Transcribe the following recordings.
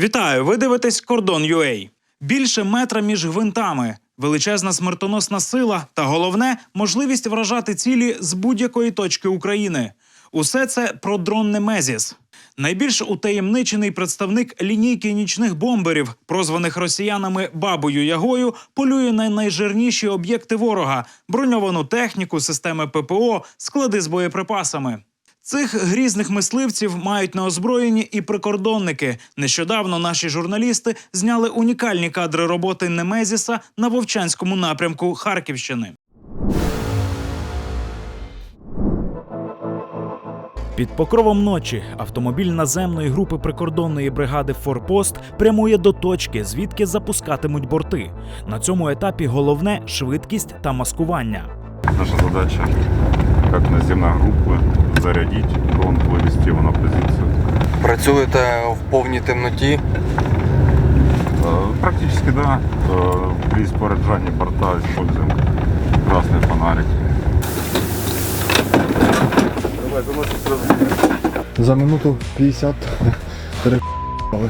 Вітаю! Ви дивитесь Кордон UA. Більше метра між гвинтами, величезна смертоносна сила та головне можливість вражати цілі з будь-якої точки України. Усе це про дрон Немезіс. Найбільш утаємничений представник лінійки нічних бомберів, прозваних росіянами Бабою Ягою, полює на найжирніші об'єкти ворога, броньовану техніку, системи ППО, склади з боєприпасами. Цих грізних мисливців мають на озброєнні і прикордонники. Нещодавно наші журналісти зняли унікальні кадри роботи Немезіса на Вовчанському напрямку Харківщини. Під покровом ночі автомобіль наземної групи прикордонної бригади Форпост прямує до точки, звідки запускатимуть борти. На цьому етапі головне швидкість та маскування. Наша задача, как наземная группа, зарядить дрон, вывести его на позицию. Працюєте в повній темноті. Э, Практически да. Э, При споряджании борта используем красный фонарик. За минуту 50 пере***ли.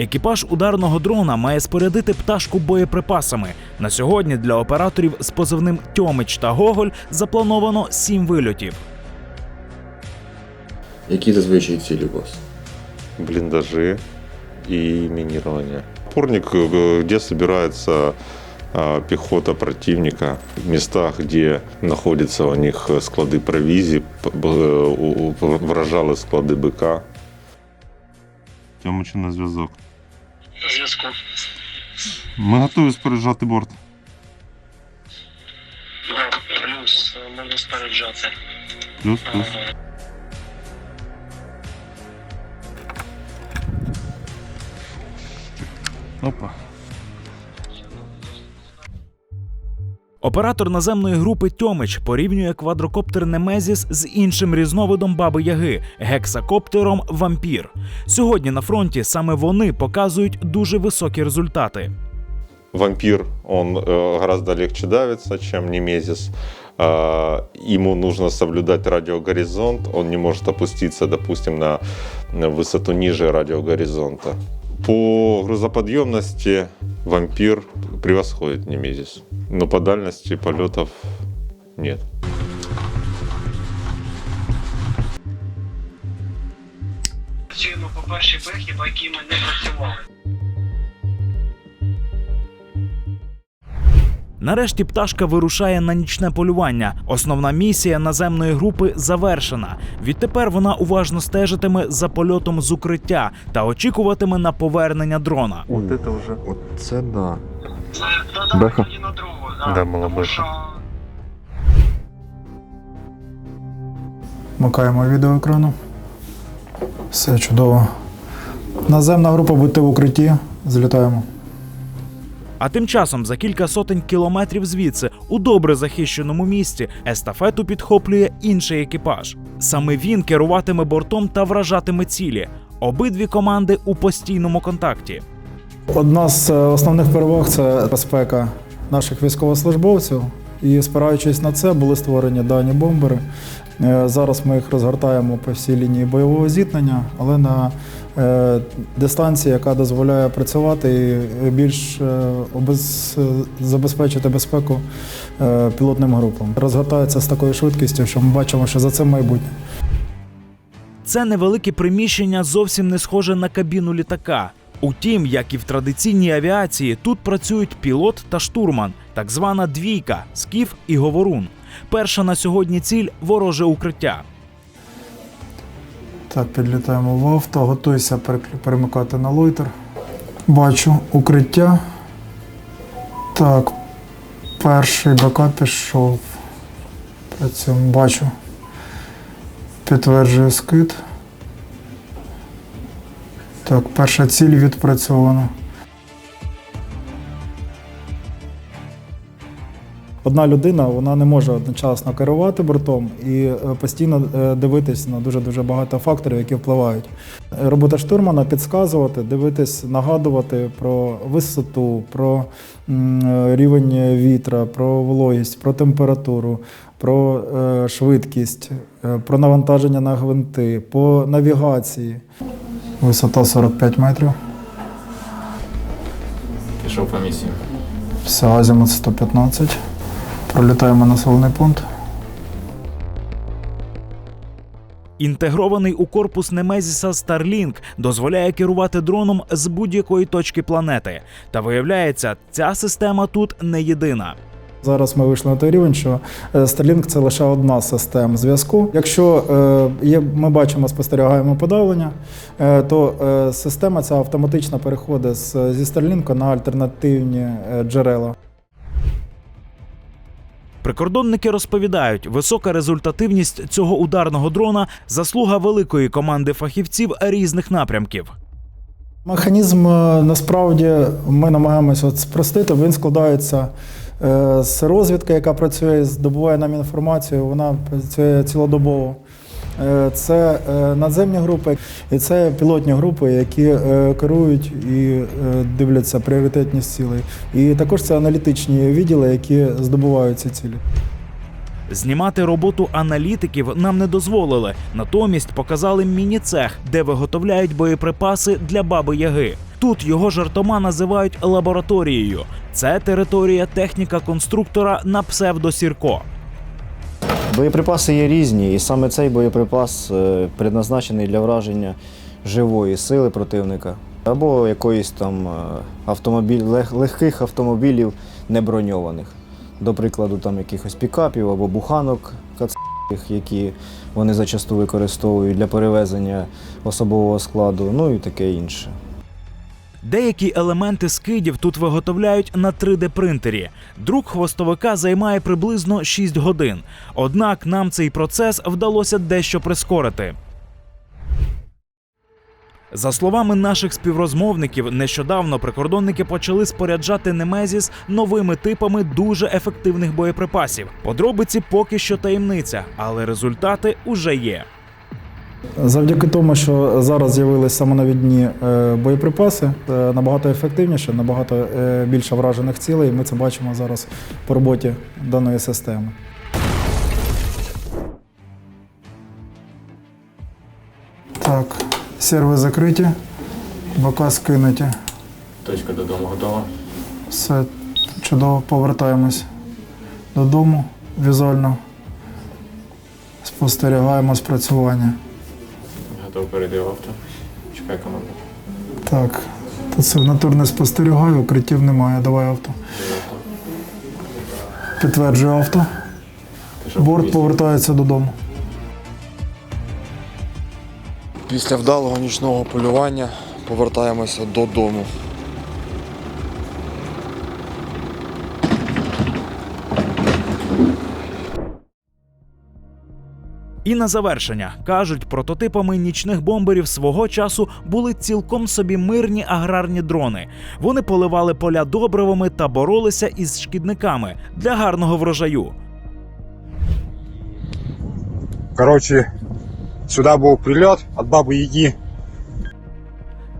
Екіпаж ударного дрона має спорядити пташку боєприпасами. На сьогодні для операторів з позивним Тьомич та Гоголь заплановано сім вильотів. Які зазвичай цілі у вас? блиндажи и минирование. Опорник, э, где собирается а, пехота противника, в местах, где находятся у них склады провизии, п- б- у- у- вражали склады БК. Тьомичу на зв'язок. зв'язку. Ми готові споряджати борт. Так, плюс е, можна споряджати. Плюс, плюс. Опа. Оператор наземної групи Тьомич порівнює квадрокоптер Немезіс з іншим різновидом баби Яги гексакоптером Вампір. Сьогодні на фронті саме вони показують дуже високі результати. Вампир, он э, гораздо легче давится, чем Немезис. Ему нужно соблюдать радиогоризонт, он не может опуститься, допустим, на высоту ниже радиогоризонта. По грузоподъемности вампир превосходит Немезис, но по дальности полетов нет. Працюємо по першій бехі, по якій ми не працювали. Нарешті пташка вирушає на нічне полювання. Основна місія наземної групи завершена. Відтепер вона уважно стежитиме за польотом з укриття та очікуватиме на повернення дрона. От це вже. От це да. Беха? да. Була беха. Вмикаємо відео екрану. Все чудово. Наземна група, будьте в укритті. Злітаємо. А тим часом за кілька сотень кілометрів звідси, у добре захищеному місті, естафету підхоплює інший екіпаж. Саме він керуватиме бортом та вражатиме цілі. Обидві команди у постійному контакті. Одна з е, основних переваг це безпека наших військовослужбовців. І спираючись на це, були створені дані бомбери. Е, Зараз ми їх розгортаємо по всій лінії бойового зіткнення, але на е, дистанції, яка дозволяє працювати і більш е, забезпечити безпеку е, пілотним групам. Розгортається з такою швидкістю, що ми бачимо, що за цим майбутнє. Це невелике приміщення зовсім не схоже на кабіну літака. Утім, як і в традиційній авіації, тут працюють пілот та штурман, так звана двійка, скіф і говорун. Перша на сьогодні ціль вороже укриття. Так, підлітаємо в авто, готуйся перемикати на лойтер. Бачу укриття. Так, перший БК пішов. Працюємо, бачу. Підтверджую скид. Так, перша ціль відпрацьована. Одна людина вона не може одночасно керувати бортом і е, постійно е, дивитись на дуже дуже багато факторів, які впливають. Робота штурмана підказувати, дивитись, нагадувати про висоту, про е, рівень вітра, про вологість, про температуру, про швидкість, про навантаження на гвинти, по навігації. Висота 45 метрів. Пішов по місії. Все, азімут 115. Пролітаємо населений пункт. Інтегрований у корпус Немезіса Starlink дозволяє керувати дроном з будь-якої точки планети. Та виявляється, ця система тут не єдина. Зараз ми вийшли на той рівень, що е, Starlink – це лише одна з систем зв'язку. Якщо е, є, ми бачимо, спостерігаємо подавлення, е, то система ця автоматично переходить зі Starlink на альтернативні джерела. Прикордонники розповідають, висока результативність цього ударного дрона заслуга великої команди фахівців різних напрямків. Механізм е, насправді ми намагаємося спростити. Він складається е, з розвідки, яка працює, здобуває нам інформацію. Вона працює цілодобово. Е, Це е, надземні групи і це пілотні групи, які е, керують і дивляться пріоритетність цілей. І також це аналітичні відділи, які здобувають ці цілі. Знімати роботу аналітиків нам не дозволили. Натомість показали міні-цех, де виготовляють боєприпаси для баби Яги. Тут його жартома називають лабораторією. Це територія техніка конструктора на псевдосірко. Боєприпаси є різні, і саме цей боєприпас е, предназначений для враження живої сили противника або якоїсь там е, автомобіль, лег- легких автомобілів неброньованих. До прикладу, там якихось пікапів або буханок кацапських, які вони зачасту використовують для перевезення особового складу, ну і таке інше. Деякі елементи скидів тут виготовляють на 3D-принтері. Друк хвостовика займає приблизно 6 годин. Однак нам цей процес вдалося дещо прискорити. За словами наших співрозмовників, нещодавно прикордонники почали споряджати Немезіс новими типами дуже ефективних боєприпасів. Подробиці поки що таємниця, але результати уже є. Завдяки тому, що зараз з'явилися самонавідні е, боєприпаси, набагато ефективніше, набагато е, більше вражених цілей. Ми це бачимо зараз по роботі даної системи. Так, серви закриті, бока скинуті. Точка додому готова. Все чудово, повертаємось додому візуально. Спостерігаємо спрацювання. Готов перейти в авто. Чекай команду. Так, тут сигнатур не спостерігаю, укриттів немає. Давай авто. Підтверджую авто. Борт повертається додому. Після вдалого нічного полювання повертаємося додому. І на завершення кажуть, прототипами нічних бомберів свого часу були цілком собі мирні аграрні дрони. Вони поливали поля добривами та боролися із шкідниками для гарного врожаю. Короче, сюда был прилет от бабы Яги.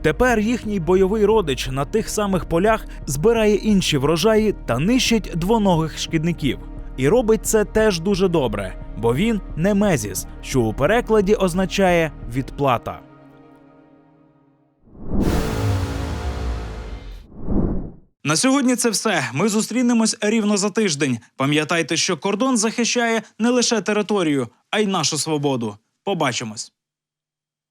Тепер їхній бойовий родич на тих самих полях збирає інші врожаї та нищить двоногих шкідників. І робить це теж дуже добре, бо він немезіс, що у перекладі означає відплата. На сьогодні це все. Ми зустрінемось рівно за тиждень. Пам'ятайте, що кордон захищає не лише територію, а й нашу свободу. Побачимось.